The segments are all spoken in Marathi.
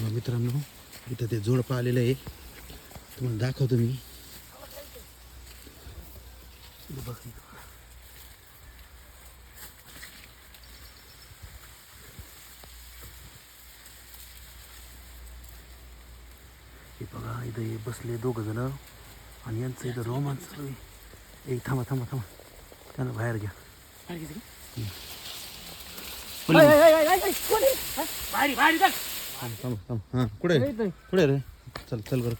मग मित्रांनो इथं ते जोडपं आलेलं आहे. तुम्हाला दाखवतो मी. इथं बघ. इथं. हे बघा इथं हे बसले दोघं जण. आणि यांचं इथं रोमांच चालू आहे. ए थांबा थांबा थांबा. त्यांना बाहेर घ्या. थांब थांब थांब. हां कुठे? कुठे रे? चल चल बरं.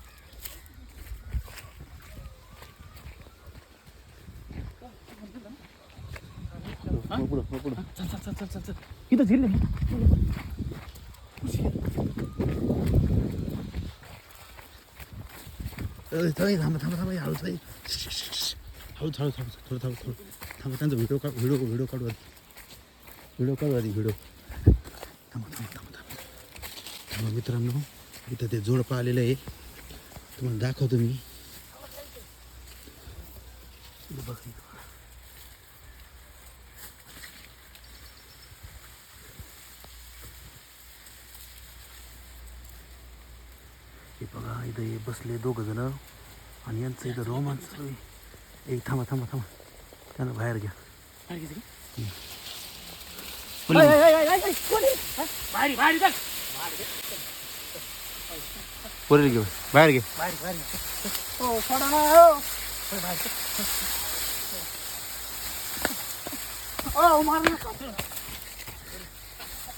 इथं झिरले. थांब, थांबा थांबा थांबा हळूच हळूच हळूच हळूच थोडं थांब थोडं. थांबा त्यांचा व्हिडिओ काढ व्हिडिओ व्हिडिओ काढू आधी. व्हिडिओ काढू आधी व्हिडिओ थांबा थांबा थांबा थांबा. थांबा मित्रांनो इथं ते जोडपं आलेलं आहे. तुम्हाला दाखवतो मी. इथं बघ. इथं. हे बघा इथं हे बसले दोघं जण. आणि यांचं इथं रोमांच चालू आहे. ए थांबा थांबा थांबा. त्यांना बाहेर घ्या. पोरीला घेऊ बाहेर घे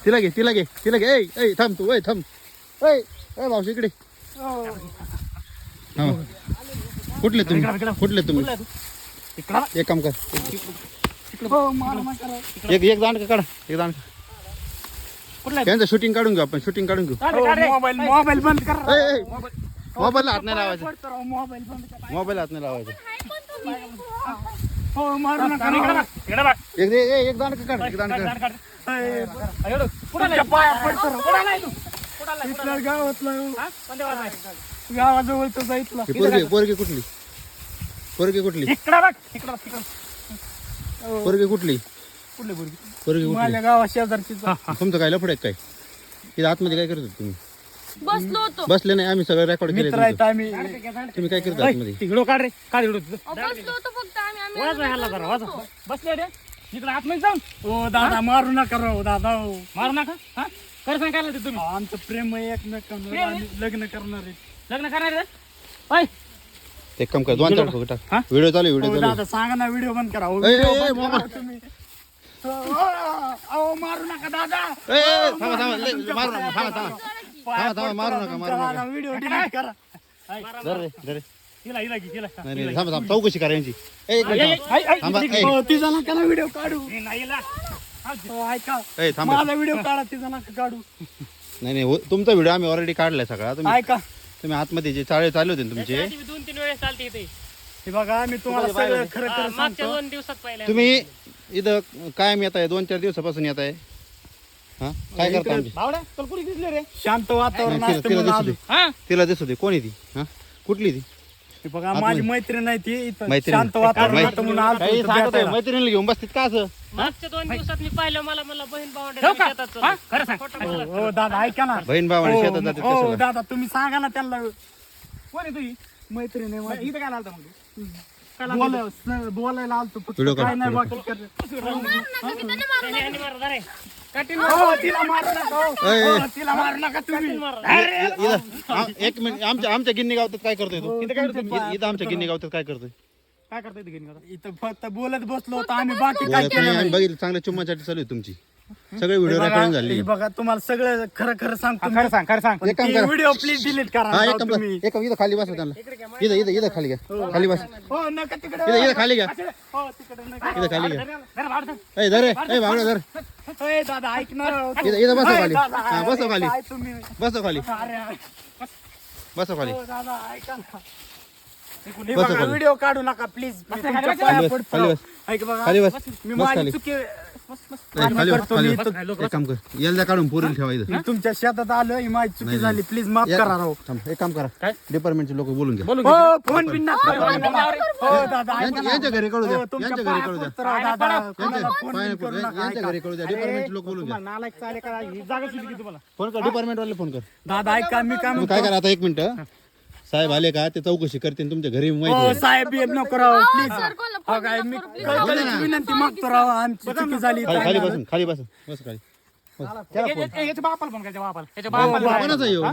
तिला घे तिला घे तिला घे। ऐ ऐ थांब तू ऐ थांब। ऐ ऐ मावशी इकडे। हा. कुठले तुम्ही? कुठले तुम्ही? एक काम कर. एक एक दांड का काढा एक दांड त्यांचं शूटिंग काढून घेऊ आपण शूटिंग काढून घेऊ. मोबाईल मोबाईल बंद कर. ऐ, मोबाईलला हात नाही लावायचा. मोबाईल बंद कर. मोबाईल हात नाही लावायचा. हो मारू नका एक दे- ए, एक दांड काढ एक दांड काढ. तुमच्या पाया पडतो इथलं गावातलं गावाजवळचं इथलं. ही पोरगी पोरगी कुठली? पोरगी कुठली? इकडं बघ. इकडं बघ इकडं पोरगी कुठली? कुठले पोरगी. पोरगी कुठली? माझ्या गावा शेजारची तुमचं काय? लफड आहे काय? इथं आतमध्ये काय करत होते तुम्ही? बसलो होतो. बसले नाही आम्ही सगळं रेकॉर्ड केले मित्र आहेत आम्ही. तुम्ही काय करता आतमध्ये? तिकडं काढ रे काढ इकडं अहो, बसलो होतो फक्त आम्ही आम्ही वाजवा ह्याला जरा वाजवा. बसले रे. इकडे आतमध्ये जाऊन. ओ दादा मारू नका राव दादा. हो. मारू नका? हा? खरं सांगायला ते तुम्ही. आमचं प्रेम आहे एकमेकांवर आम्ही लग्न करणार आहे. लग्न करणार आहे? एक काम कर दोन चार फोटो हा? टाक. व्हिडिओ चालू व्हिडिओ चालू दादा सांगा ना व्हिडिओ बंद करा. ए, ए, video ए, बंद करा. मोबाईल. तुम्ही अहो मारू नका दादा. ए, ए, थांबा थांबा लय- मारू नका थांबा थांबा. थांबा थांबा मारू नका मारू नका. व्हिडिओ डिलीट करा. धर रे धर रे. हिला हिला घे, हिला. नाही नाही थांबा थांबा चौकशी करा यांची. ए, एक मिनिट थांबा. थांबा ए, तिचा नका ना व्हिडिओ काढू. हो, ऐका. ए, थांबा. माझा व्हिडिओ काढा तिचा नका काढू. नाही नाही हो, तुमचा व्हिडिओ आम्ही ऑलरेडी काढलाय सगळा. तुम्ही ऐका. तुम्ही आतमध्ये जे चाळे चालू होते ना तुमचे. दोन तीन वेळेस चालते इथे. हे बघा मी तुम्हाला सगळं खरं खरं मागच्या सांगतो. दोन दिवसात पाहिलं. तुम्ही इथं कायम येत आहे दोन चार दिवसापासून येत आहे हा? काय करता आमची? दिसले रे? शांत वातावरण नाही, असतं तिला- दिसू आलो. दे हा? तिला दिसू दे कोणी ती? हा? कुठली ती? हे बघा माझी मैत्रीण नाही ती इथं मैत्रीण. शांत वातावरण मै- असतं म्हणून आलो काही इथं सांगत आहे, भेटायला. मैत्रिणीला घेऊन बसतीत का असं? मागच्या दोन दिवसात मी पाहिलं मला मला बहीण ठेवू का? भावंडे हा? खरं सांग. हो हो, दादा ऐका ना. बहीण भावाने हो, शेतात जाते हो दादा तुम्ही सांगा ना त्यांना. कोण आहे तुझी मैत्रीण आहे माझी. काय आलता मग बोलाय- स- बोलायला आलतो फक्त काय नाही बाकी हो, तिला मारू नका. हो. ए, ए. हो, तिला मारू नका तुम्ही. इथं आ- एक मिनिट आमच्या आमच्या गिन्नी गावतात काय करतोय तू? इथं काय करतोय? इथं इथं आमच्या गिन्नी गावतात काय करतोय? काय ते इथं फक्त बोलत बसलो होतो आम्ही बाकी काय बोलत केलं नाही, नाही. आम्ही बघितलं चांगल्या चुम्मासाठी चालू आहे तुमची. सगळे व्हिडिओ हे रेकॉर्डिंग बघा झाली हे बघा तुम्हाला सगळं खरं खरं सांगतो खरं सांग खरं सांग. एक काम करा. व्हिडिओ प्लीज डिलीट करा हा एक. तुम्ही. एक इथं खाली बसा त्यांना इथं इथं इथं खाली घ्या. खाली बस. हो नका तिकडे इथं इथं खाली घ्या. हो तिकडे नका. इथं खाली घ्या. धर. ए रे. ए भावना धर. ए, दादा ऐक ना. इथं इथं खाली. हा बसा खाली. काय तुम्ही. खाली. अरे अरे. बसा खाली. हो, दादा ऐका ना. हे बघा खाली. व्हिडिओ काढू नका प्लीज खाली बस, खाली बस. ऐक बघा खाली बस. मी माझी खाली. चुकी खाली खाली एक काम कर याला काढून पोरील ठेवा इथं. मी तुमच्या शेतात आलो ही माझी चुकी नाही, झाली. प्लीज माफ करा राव. थांब, एक काम करा. काय? डिपार्टमेंटचे लोक बोलून घ्या. हो फोन बिन नका. करू. हो दादा ऐका यांच्या ना. यांच्या घरी कळू द्या. हो, तुमच्या यांच्या घरी पाया कळू द्या. पडतो राव दादा कोणाला यांच्या फोन पाया बिन करू पडू- नका, यांच्या ऐका. घरी कळू द्या. डिपार्टमेंटचे लोक बोलून घ्या. तुम्हाला नालायक चाले करा ही जागा सुटली की तुम्हाला. फोन कर डिपार्टमेंट वाले फोन कर. दादा ऐका मी काय तुम्ही काय करा आता एक मिनिट. साहेब आले का? ते चौकशी करते तुमच्या घरी माहिती हो. साहेब नको राव प्लीज हो काय मी विनंती मागतो राव आमची चुकी झाली खाली खाली बसून खाली बसून बस खाली. याच्या बापाला फोन करायच्या बापाला. याच्या बापाला कोणाचा येऊ हा?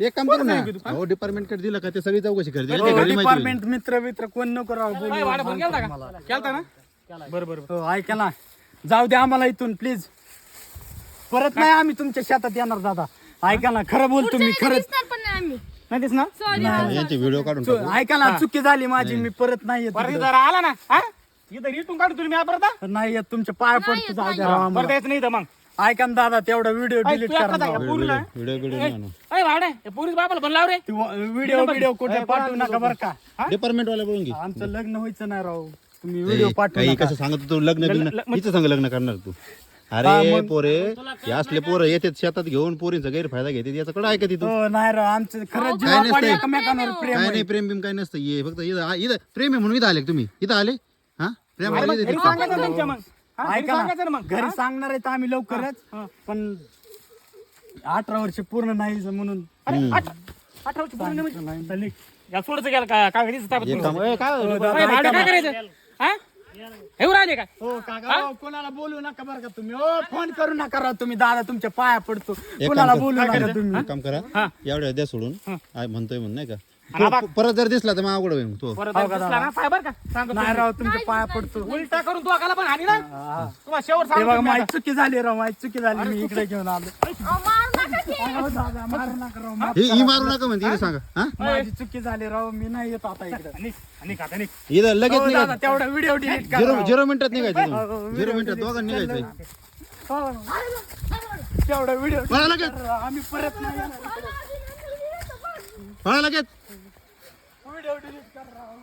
एक काम करू ना. हो डिपार्टमेंटकडे दिलं का ते सगळी चौकशी करते माहिती. डिपार्टमेंट मित्र मित्र कोण नको राव बोलू. केलता ना? बरं बरं हो ऐका ना. जाऊ द्या आम्हाला इथून प्लीज परत नाही आम्ही तुमच्या शेतात येणार दादा. ऐका ना खरं बोलतो मी पुढच्या वेळी खरंच दिसणार पण नाही आम्ही. नाही दिस ना यांचे व्हिडिओ काढून चु- टाकू. ऐका ना चुकी झाली माझी मी परत नाही येत परत. जरा आला ना हा? इथं रिटून काढू तुम्ही मी परत नाही येत तुमच्या पाय पडतो जाऊ द्या राव परत आम्हाला. यायचं नाही मग. ऐका ना दादा तेवढा व्हिडिओ डिलीट तू करा. व्हिडिओ व्हिडिओ व्हिडिओ नाही आणू. अय भाडे पोलीस बापाला पण लाव रे. व्हिडिओ व्हिडिओ कुठे पाठवू नका बरं का? डिपार्टमेंट वाले बोलून घे. आमचं लग्न व्हायचं नाही राव. तुम्ही व्हिडिओ ए, पाठवू काही नका. कसं सांगत तू? लग्न हिचं संग लग्न करणार तू. अरे पोरे हे असले पोरं येतात शेतात घेऊन पोरींचा गैरफायदा घेतात. याचं कडं ऐकत तू? हो नाही राव आमचं खरंच काय जीवापाड नसतंय. एकमेकांवर प्रेम काय आहे. नाही प्रेम बिम काय नसतं. ये फक्त इथं इथं प्रेम आहे म्हणून इथं आले का तुम्ही? इथं आले? हा? प्रेम आहे इथं घरी इथं. सांगायचं ना त्यांच्या मग. हा, घरी ऐका सांगायचं ना ना मग. घरी सांगणार आहे तर आम्ही लवकरच पण अठरा वर्ष पूर्ण नाही म्हणून. अरे आठ- अठरा वर्ष पूर्ण म्हणजे निघ. या सोडायचं गेलं का? ताब्यात ए, काय? हो, होतं? भाडे काय ना. करायचं? हा? काय हो काका हो, कोणाला बोलू नका बरं का तुम्ही. हो फोन करू नका राव तुम्ही. दादा तुमच्या पाया पडतो. कोणाला. बोलू नका तुम्ही. काम करा. एवढ्या द्या सोडून आय म्हणतोय म्हण नाही का? तो-. परत जर दिसला तर मग अवघड होईल तो. परत हो का दिसला दादा? ना फायबर का. सांगतो नाही राव तुमच्या पाया पडतो. उलटा करून तू आकाला पण हानी ना तुम्हाला शेवट ते बघा सांगतो मी माझी आता. चुकी झाली राव माझी चुकी झाली. मी इकडे घेऊन आलो. अहो. हो, मारू नका म्हणते सांगा हा माझी चुकी झाली राव मी नाही येत आता इकडे. इथं लगेच हो, निघा तेवढा व्हिडिओ डिलीट करा झिरो. झिरो मिनिटात निघायचं हो. हो, झिरो मिनिटात दोघांनी केलं. निघायचं हो. तेवढा व्हिडिओ पळा लगेच आम्ही परत नाही पळा लगेच व्हिडिओ डिलीट करा राव.